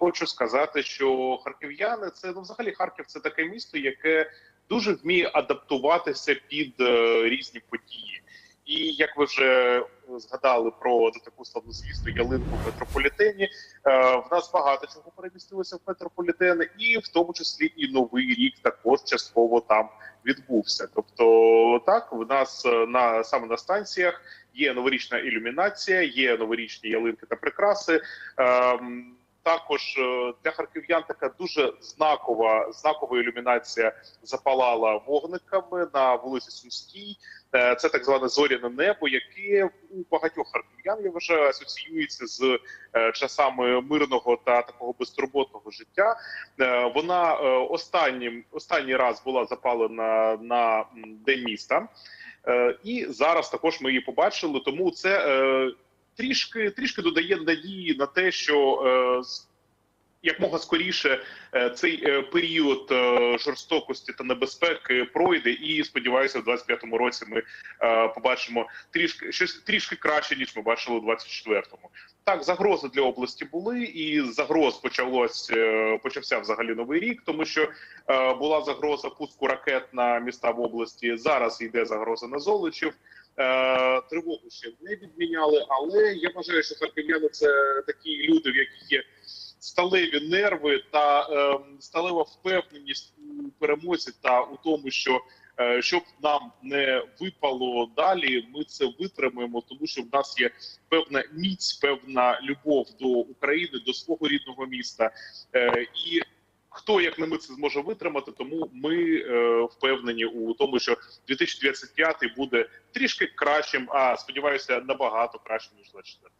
хочу сказати, що харків'яни це ну взагалі Харків це таке місто, яке дуже вміє адаптуватися під е, різні події. І як ви вже згадали про таку славнозвісну ялинку в метрополітені, е, в нас багато чого перемістилося в метрополітен, і в тому числі і новий рік також частково там відбувся. Тобто, так в нас е, на саме на станціях є новорічна ілюмінація, є новорічні ялинки та прикраси. Ем, також е, для харків'ян така дуже знакова знакова ілюмінація запалала вогниками на вулиці Сумській. Е, Це так зване зоряне небо, яке у багатьох харків'ян я вважаю асоціюється з е, часами мирного та такого безтурботного життя. Вона останнім останній раз була запалена на день міста, і зараз також ми її побачили. Тому це трішки трішки додає надії на те, що з- якмога скоріше е, цей е, період е, жорстокості та небезпеки пройде, і сподіваюся, в 25-му році ми побачимо трішки щось трішки краще ніж ми бачили у 24-му. Так, загрози для області були, і загроз почалось почався взагалі новий рік, тому що була загроза пуску ракет на міста в області. Зараз йде загроза на Золочів. Тривогу ще не відміняли, але я вважаю, що харків'яни це такі люди, в яких є сталеві нерви та е, сталева впевненість у перемозі та у тому, що е, щоб нам не випало далі, ми це витримаємо, тому що в нас є певна міць, певна любов до України, до свого рідного міста. Е, і хто як не ми це зможе витримати, тому ми е, впевнені у тому, що 2025 буде трішки кращим, а сподіваюся, набагато кращим ніж 24.